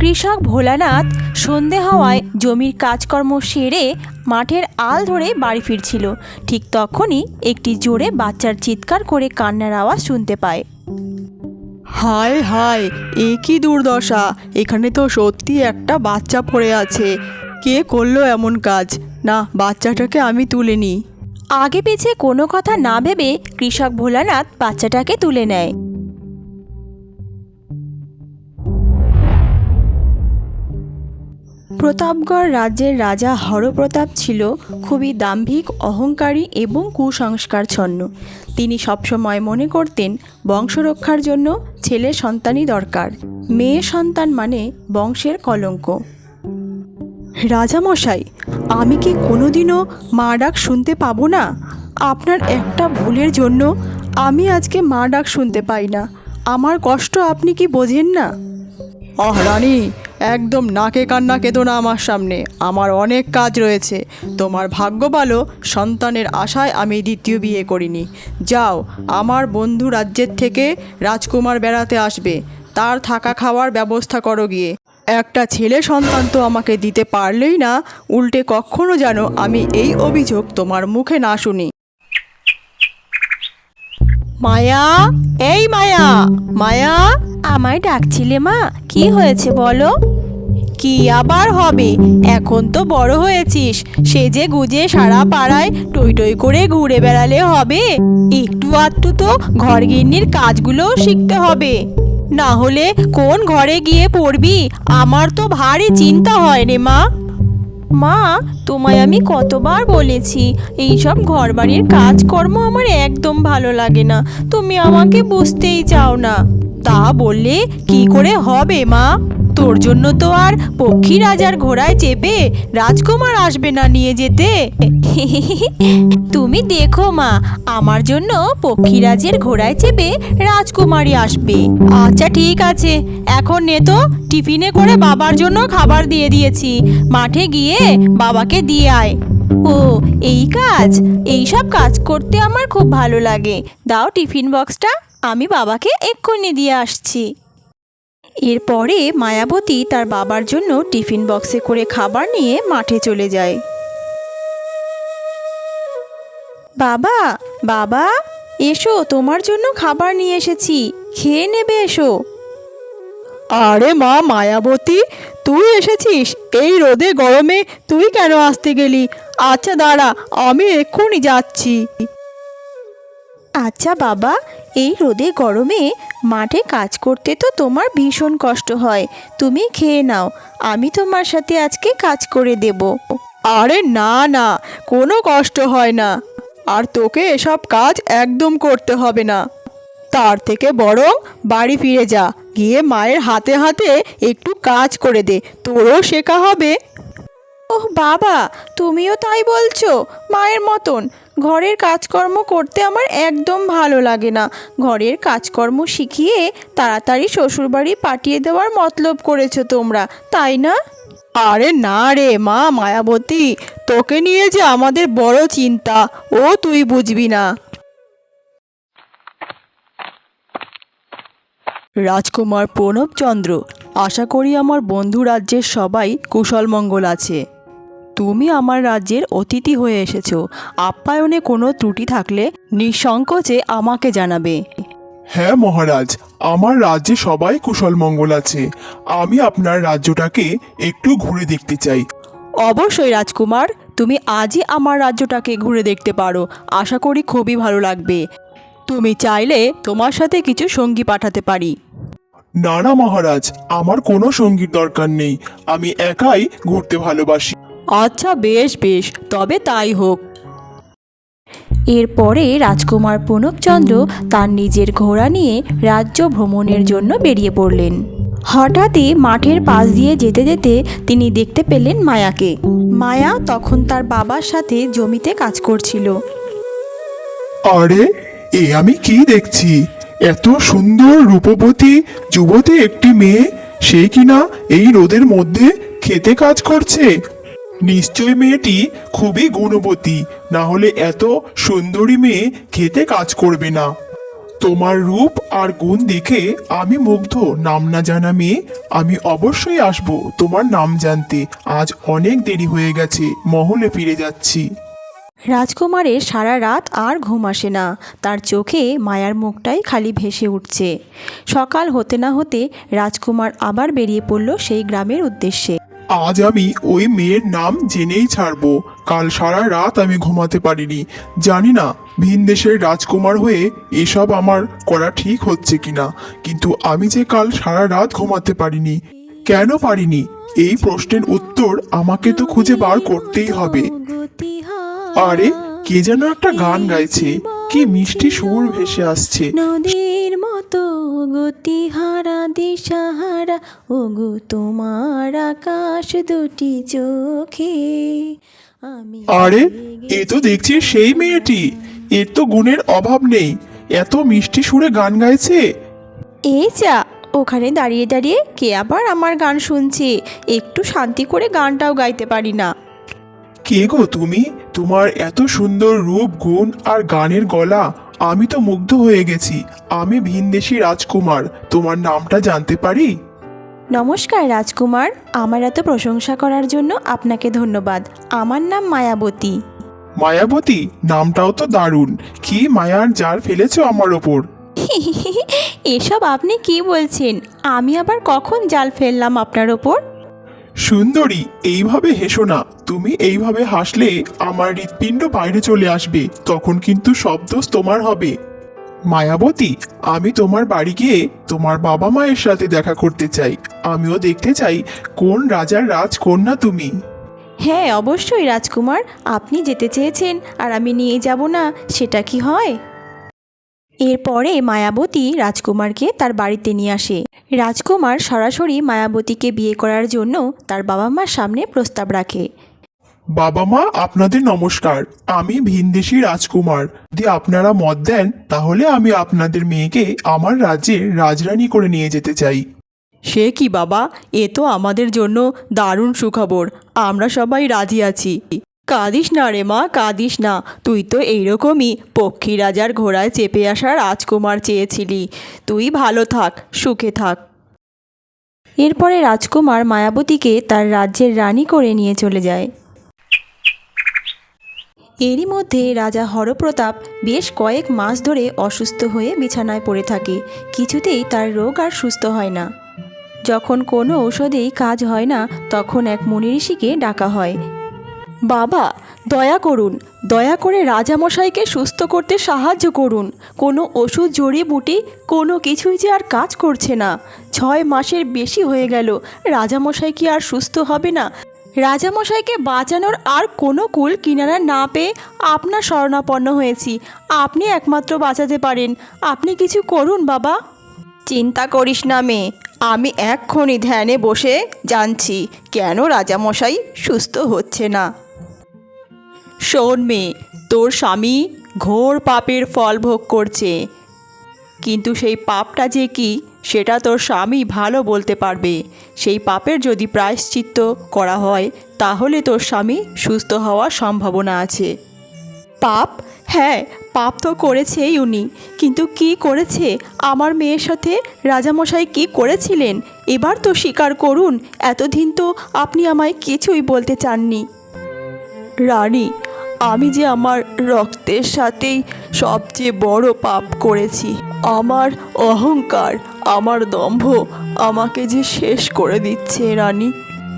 কৃষক ভোলানাথ সন্ধে হওয়ায় জমির কাজকর্ম সেরে মাঠের আল ধরে বাড়ি ফিরছিল। ঠিক তখনই একটি জোরে বাচ্চার চিৎকার করে কান্নার আওয়াজ শুনতে পায়। হায় হায় এ কি দুর্দশা! এখানে তো সত্যি একটা বাচ্চা পড়ে আছে। কে করল এমন কাজ? না বাচ্চাটাকে আমি তুলে নিই আগে পিছে কোনো কথা না ভেবে কৃষক ভোলানাথ বাচ্চাটাকে তুলে নেয়। প্রতাপগড় রাজ্যের রাজা হরপ্রতাপ ছিল খুবই দাম্ভিক, অহংকারী এবং কুসংস্কারছন্ন। তিনি সবসময় মনে করতেন বংশরক্ষার জন্য ছেলে সন্তানই দরকার, মেয়ে সন্তান মানে বংশের কলঙ্ক। রাজামশাই, আমি কি কোনোদিনও মা ডাক শুনতে পাবো না? আপনার একটা ভুলের জন্য আমি আজকে মা ডাক শুনতে পাই না। আমার কষ্ট আপনি কি বোঝেন না? আহ, রানী একদম নাকে কান্না কেঁদো না আমার সামনে। আমার অনেক কাজ রয়েছে। তোমার ভাগ্য ভালো, সন্তানের আশায় আমি দ্বিতীয় বিয়ে করিনি। যাও, আমার বন্ধু রাজ্যের থেকে রাজকুমার বেড়াতে আসবে। তার থাকা খাওয়ার ব্যবস্থা করো গিয়ে। একটা ছেলে সন্তান তো আমাকে দিতে পারলেই না, উল্টে কখনো যেন আমি এই অভিযোগ তোমার মুখে না শুনি। মায়া? এই মায়া মায়া? আমায় ডাকছিলে মা কি হয়েছে বলো? কি আবার হবে? এখন তো বড় হয়েছিস সেজে গুজে সারা পাড়ায় টই টই করে ঘুরে বেড়ালে হবে। একটু আধটু তো ঘর গিন্নির কাজগুলোও শিখতে হবে। না হলে কোন ঘরে গিয়ে পড়বি? আমার তো ভারী চিন্তা হয় রে মা। মা, তোমায় আমি কতবার বলেছি, এইসব ঘরবাড়ির কাজকর্ম আমার একদম ভালো লাগে না, তুমি আমাকে বুঝতেই চাও না। তা বললে কি করে হবে মা? তোর জন্য তো আর পক্ষী রাজার ঘোড়ায় চেপে রাজকুমার আসবে না নিয়ে যেতে। তুমি দেখো মা, আমার জন্য পক্ষীরাজের ঘোড়ায় চেপে রাজকুমারী আসবে। আচ্ছা ঠিক আছে। এখন নে তো, টিফিনে করে বাবার জন্য খাবার দিয়ে দিয়েছি। মাঠে গিয়ে বাবাকে দিয়ে আয়। ও, এই কাজ, এই সব কাজ করতে আমার খুব ভালো লাগে। দাও টিফিন বক্সটা, আমি বাবাকে এক্ষুনি দিয়ে আসছি। এরপরে মায়াবতী তার বাবার জন্য টিফিন বক্সে করে খাবার নিয়ে মাঠে চলে যায়। বাবা বাবা, এসো, তোমার জন্য খাবার নিয়ে এসেছি। খেয়ে নেবে এসো। আরে মা মায়াবতী, তুই এসেছিস? এই রোদে গরমে তুই কেন আসতে গেলি? আচ্ছা দাঁড়া, আমি এক্ষুনি যাচ্ছি। আচ্ছা বাবা, এই রোদে গরমে মাঠে কাজ করতে তো তোমার ভীষণ কষ্ট হয়। তুমি খেয়ে নাও, আমি তোমার সাথে আজকে কাজ করে দেব। আরে না না, কোনো কষ্ট হয় না। আর তোকে এসব কাজ একদম করতে হবে না। তার থেকে বরং বাড়ি ফিরে যা, গিয়ে মায়ের হাতে হাতে একটু কাজ করে দে, তোরও শেখা হবে। ওহ বাবা, তুমিও তাই বলছো, মায়ের মতন। ঘরের কাজকর্ম করতে আমার একদম ভালো লাগে না। ঘরের কাজকর্ম শিখিয়ে তাড়াতাড়ি শ্বশুরবাড়ি পাঠিয়ে দেওয়ার মতলব করেছ তোমরা, তাই না? আরে না রে মা মায়াবতী, তোকে নিয়ে যে আমাদের বড় চিন্তা, ও তুই বুঝবি না। রাজকুমার প্রণবচন্দ্র, আশা করি আমার বন্ধু রাজ্যের সবাই কুশলমঙ্গল আছে। তুমি আমার রাজ্যের অতিথি হয়ে এসেছ। আপ্যায়নে কোনো ত্রুটি থাকলে নিঃসংকোচে আমাকে জানাবে। হ্যাঁ মহারাজ আমার রাজ্যে সবাই কুশল মঙ্গল আছে। আমি আপনার রাজ্যটাকে একটু ঘুরে দেখতে চাই। অবশ্যই রাজকুমার। তুমি আজই আমার রাজ্যটাকে ঘুরে দেখতে পারো। আশা করি খুবই ভালো লাগবে। তুমি চাইলে তোমার সাথে কিছু সঙ্গী পাঠাতে পারি। না না মহারাজ আমার কোনো সঙ্গীর দরকার নেই। আমি একাই ঘুরতে ভালোবাসি। আচ্ছা বেশ বেশ। তবে তাই হোক। এরপরে রাজকুমার প্রণবচন্দ্র তার নিজের ঘোড়া নিয়ে রাজ্য ভ্রমণের জন্য বেরিয়ে পড়লেন। হঠাৎই মাঠের পাশ দিয়ে যেতে যেতে তিনি দেখতে পেলেন মায়াকে। মায়া তখন তার বাবার সাথে জমিতে কাজ করছিল। আরে, এ আমি কি দেখছি? এত সুন্দর রূপবতী যুবতী একটি মেয়ে, সে কিনা এই রোদের মধ্যে খেতে কাজ করছে? নিশ্চয় মেয়েটি খুবই গুণবতী, না হলে এত সুন্দরী মেয়ে খেতে কাজ করবে না। তোমার রূপ আর গুণ দেখে আমি মুগ্ধ, নাম না জানা মেয়ে। আমি অবশ্যই আসব তোমার নাম জানতে। আজ অনেক দেরি হয়ে গেছে, মহলে ফিরে যাচ্ছি। রাজকুমারের সারা রাত আর ঘুম আসে না। তার চোখে মায়ার মুখটাই খালি ভেসে উঠছে। সকাল হতে না হতে রাজকুমার আবার বেরিয়ে পড়ল সেই গ্রামের উদ্দেশ্যে। আজ আমি ওই মেয়ের নাম জেনেই ছাড়বো। কাল সারা রাত আমি ঘুমাতে পারিনি। জানি না, ভিন দেশের রাজকুমার হয়ে এসব আমার করা ঠিক হচ্ছে কিনা। কিন্তু আমি যে কাল সারা রাত ঘুমাতে পারিনি, কেন পারিনি? এই প্রশ্নের উত্তর আমাকে তো খুঁজে বার করতেই হবে। আরে, কে যেন একটা গান গাইছে। কি মিষ্টি সুর ভেসে আসছে। মতো গতিহারা দিশাহারা ওগো তোমার আকাশ দুটি চোখে। আমি আরে এ তো দেখছি সেই মেয়েটি। এর তো গুণের অভাব নেই। এত মিষ্টি সুরে গান গাইছে। এই যা ওখানে দাঁড়িয়ে দাঁড়িয়ে কে আবার আমার গান শুনছে? একটু শান্তি করে গানটাও গাইতে পারি না। কে গো তুমি? তোমার এত সুন্দর রূপ গুণ আর গানের গলা। আমি তো মুগ্ধ হয়ে গেছি। আমি ভিনদেশি রাজকুমার। তোমার নামটা জানতে পারি? নমস্কার রাজকুমার। আমার এত প্রশংসা করার জন্য আপনাকে ধন্যবাদ। আমার নাম মায়াবতী। মায়াবতী নামটাও তো দারুণ। কি মায়ার জার ফেলেছো আমার ওপর? এসব আপনি কি বলছেন? আমি আবার কখন জাল ফেললাম আপনার ওপর? সুন্দরী, এইভাবে হেসো না। তুমি এইভাবে হাসলে আমার হৃৎপিণ্ড বাইরে চলে আসবে, তখন কিন্তু সব দোষ তোমার হবে। মায়াবতী, আমি তোমার বাড়ি গিয়ে তোমার বাবা মায়ের সাথে দেখা করতে চাই। আমিও দেখতে চাই কোন রাজার রাজকন্যা তুমি। হ্যাঁ অবশ্যই রাজকুমার। আপনি যেতে চেয়েছেন আর আমি নিয়ে যাব না, সেটা কি হয়? এরপরে মায়াবতী রাজকুমারকে তার বাড়িতে নিয়ে আসে। রাজকুমার সরাসরি মায়াবতীকে বিয়ে করার জন্য তার বাবা মার সামনে প্রস্তাব রাখে। বাবা মা আপনাদের নমস্কার। আমি ভিনদেশি রাজকুমার। যদি আপনারা মত দেন তাহলে আমি আপনাদের মেয়েকে আমার রাজ্যের রাজরানী করে নিয়ে যেতে চাই। সে কি বাবা? এ তো আমাদের জন্য দারুণ সুখবর। আমরা সবাই রাজি আছি। কাঁদিস না রে মা, কাঁদিস না। তুই তো এইরকমই পক্ষী রাজার ঘোড়ায় চেপে আসা রাজকুমার চেয়েছিলি। তুই ভালো থাক, সুখে থাক। এরপরে রাজকুমার মায়াবতীকে তার রাজ্যের রানী করে নিয়ে চলে যায়। এরই মধ্যে রাজা হরপ্রতাপ বেশ কয়েক মাস ধরে অসুস্থ হয়ে বিছানায় পড়ে থাকে। কিছুতেই তার রোগ আর সুস্থ হয় না। যখন কোনো ঔষধেই কাজ হয় না, তখন এক মুনি ঋষিকে ডাকা হয়। বাবা, দয়া করুন, দয়া করে রাজামশাইকে সুস্থ করতে সাহায্য করুন। কোনো ওষুধ জড়িবুটি কোনো কিছুই যে আর কাজ করছে না। ছয় মাসের বেশি হয়ে গেল, রাজামশাই কি আর সুস্থ হবে না? রাজামশাইকে বাঁচানোর আর কোনো কুল কিনারা না পেয়ে আপনার শরণাপন্ন হয়েছি। আপনি একমাত্র বাঁচাতে পারেন। আপনি কিছু করুন, বাবা। চিন্তা করিস না মেয়ে, আমি এক্ষুনি ধ্যানে বসে জানছি কেন রাজামশাই সুস্থ হচ্ছে না। শোন মেয়ে, তোর স্বামী ঘোর পাপের ফল ভোগ করছে। কিন্তু সেই পাপটা যে কি, সেটা তোর স্বামী ভালো বলতে পারবে। সেই পাপের যদি প্রায়শ্চিত্ত করা হয়, তাহলে তোর স্বামী সুস্থ হওয়ার সম্ভাবনা আছে। পাপ? হ্যাঁ পাপ তো করেছেই উনি। কিন্তু কি করেছে? আমার মেয়ের সাথে রাজামশাই কি করেছিলেন? এবার তো স্বীকার করুন, এতদিন তো আপনি আমায় কিছুই বলতে চাননি। রানী আমি যে আমার রক্তের সাথেই সবচেয়ে বড় পাপ করেছি, আমার অহংকার, আমার দম্ভ আমাকে যে শেষ করে দিচ্ছে রানী।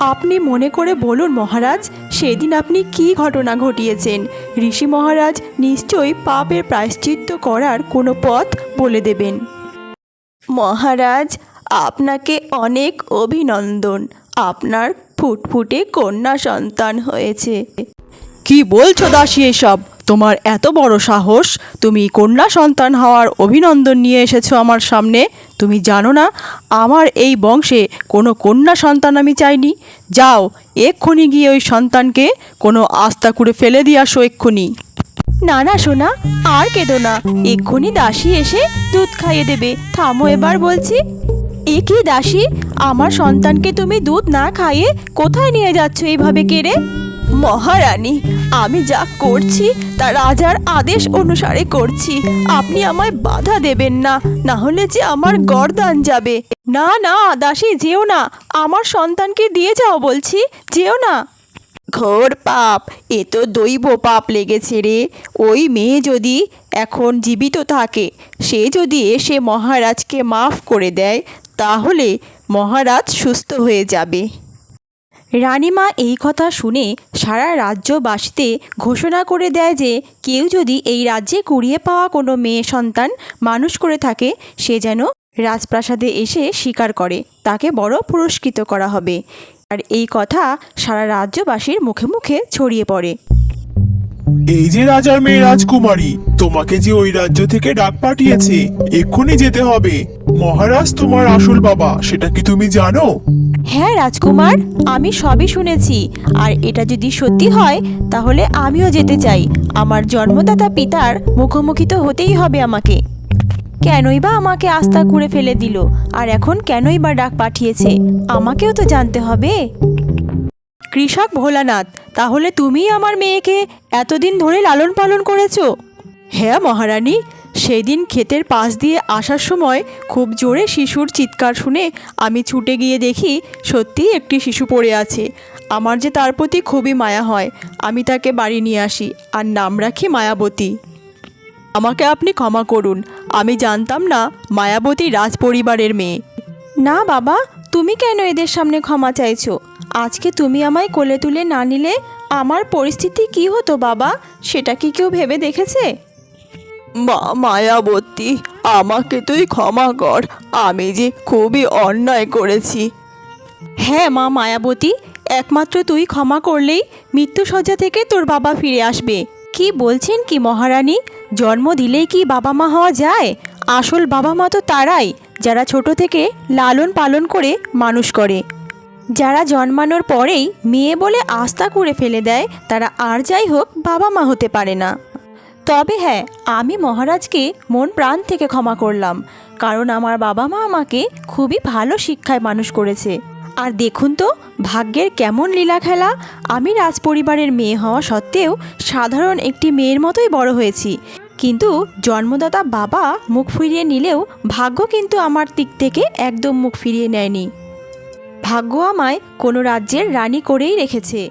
আপনি মনে করে বলুন মহারাজ, সেদিন আপনি কি ঘটনা ঘটিয়েছেন? ঋষি মহারাজ নিশ্চয়ই পাপের প্রায়শ্চিত্ত করার কোনো পথ বলে দেবেন। মহারাজ, আপনাকে অনেক অভিনন্দন। আপনার ফুটফুটে কন্যা সন্তান হয়েছে। কি বলছো দাসী এসব? তোমার এত বড় সাহস, তুমি কন্যা সন্তান হওয়ার অভিনন্দন নিয়ে এসেছ আমার সামনে। তুমি জানো না, আমার এই বংশে কোনো কন্যা সন্তান আমি চাইনি। যাও, এক্ষুনি গিয়ে ওই সন্তানকে কোনো আস্থা করে ফেলে দিয়ে আসো এক্ষুনি। না না, সোনা, আর কেঁদো না। এক্ষুনি দাসী এসে দুধ খাইয়ে দেবে। থামো এবার বলছি। এ কি দাসী? আমার সন্তানকে তুমি দুধ না খাইয়ে কোথায় নিয়ে যাচ্ছ এইভাবে কেড়ে? মহারানী, আমি যা করছি, তা রাজার আদেশ অনুসারে করছি। আপনি আমায় বাধা দেবেন না না হলে যে আমার গরদান যাবে। না না, দাসী, যেও না। আমার সন্তানকে দিয়ে যাও বলছি, যেও না। ঘোর পাপ, এ তো দৈব পাপ লেগেছে রে। ওই মেয়ে যদি এখন জীবিত থাকে, সে যদি এসে মহারাজকে মাফ করে দেয়, তাহলে মহারাজ সুস্থ হয়ে যাবে। রানীমা এই কথা শুনে সারা রাজ্যবাসীতে ঘোষণা করে দেয় যে কেউ যদি এই রাজ্যে কুড়িয়ে পাওয়া কোনো মেয়ে সন্তান মানুষ করে থাকে, সে যেন রাজপ্রাসাদে এসে স্বীকার করে, তাকে বড় পুরস্কৃত করা হবে। আর এই কথা সারা রাজ্যবাসীর মুখে মুখে ছড়িয়ে পড়ে। এই যে রাজার মেয়ে রাজকুমারী, তোমাকে যে ওই রাজ্য থেকে ডাক পাঠিয়েছে, এক্ষুনি যেতে হবে। মহারাজ, তোমার আসল বাবা, সেটা কি তুমি জানো? হ্যাঁ রাজকুমার, আমি সবই শুনেছি। আর এটা যদি সত্যি হয়, তাহলে আমিও যেতে চাই। আমার জন্মদাতা পিতার মুখোমুখি তো হতেই হবে আমাকে। কেনই বা আমাকে আস্থা করে ফেলে দিল, আর এখন কেনই বা ডাক পাঠিয়েছে? আমাকেও তো জানতে হবে। কৃষক ভোলানাথ, তাহলে তুমি আমার মেয়েকে এতদিন ধরে লালন পালন করেছ? হ্যাঁ মহারানী সেদিন ক্ষেতের পাশ দিয়ে আসার সময় খুব জোরে শিশুর চিৎকার শুনে আমি ছুটে গিয়ে দেখি সত্যিই একটি শিশু পড়ে আছে। আমার যে তার প্রতি খুবই মায়া হয়, আমি তাকে বাড়ি নিয়ে আসি, আর নাম রাখি মায়াবতী। আমাকে আপনি ক্ষমা করুন, আমি জানতাম না মায়াবতী রাজ পরিবারের মেয়ে। না বাবা, তুমি কেন এদের সামনে ক্ষমা চাইছো? আজকে তুমি আমায় কোলে তুলে না নিলে আমার পরিস্থিতি কি হতো বাবা? সেটা কি কেউ ভেবে দেখেছে? মা, মায়াবতী, আমাকে তুই ক্ষমা কর। আমি যে খুবই অন্যায় করেছি। হ্যাঁ মা মায়াবতী, একমাত্র তুই ক্ষমা করলেই মৃত্যুসজ্জা থেকে তোর বাবা ফিরে আসবে। কি বলছেন কি মহারানী? জন্ম দিলেই কি বাবা মা হওয়া যায়? আসল বাবা মা তো তারাই, যারা ছোট থেকে লালন পালন করে মানুষ করে। যারা জন্মানোর পরেই মেয়ে বলে আস্থা করে ফেলে দেয়, তারা আর যাই হোক বাবা মা হতে পারে না। তবে হ্যাঁ আমি মহারাজকে মন প্রাণ থেকে ক্ষমা করলাম, কারণ আমার বাবা মা আমাকে খুবই ভালো শিক্ষায় মানুষ করেছে। আর দেখুন তো, ভাগ্যের কেমন লীলা খেলা, আমি রাজপরিবারের মেয়ে হওয়া সত্ত্বেও সাধারণ একটি মেয়ের মতোই বড় হয়েছি। কিন্তু জন্মদাতা বাবা মুখ ফিরিয়ে নিলেও ভাগ্য কিন্তু আমার দিক থেকে একদম মুখ ফিরিয়ে নেয়নি। ভাগ্য আমায় কোনো রাজ্যের রানী করেই রেখেছে।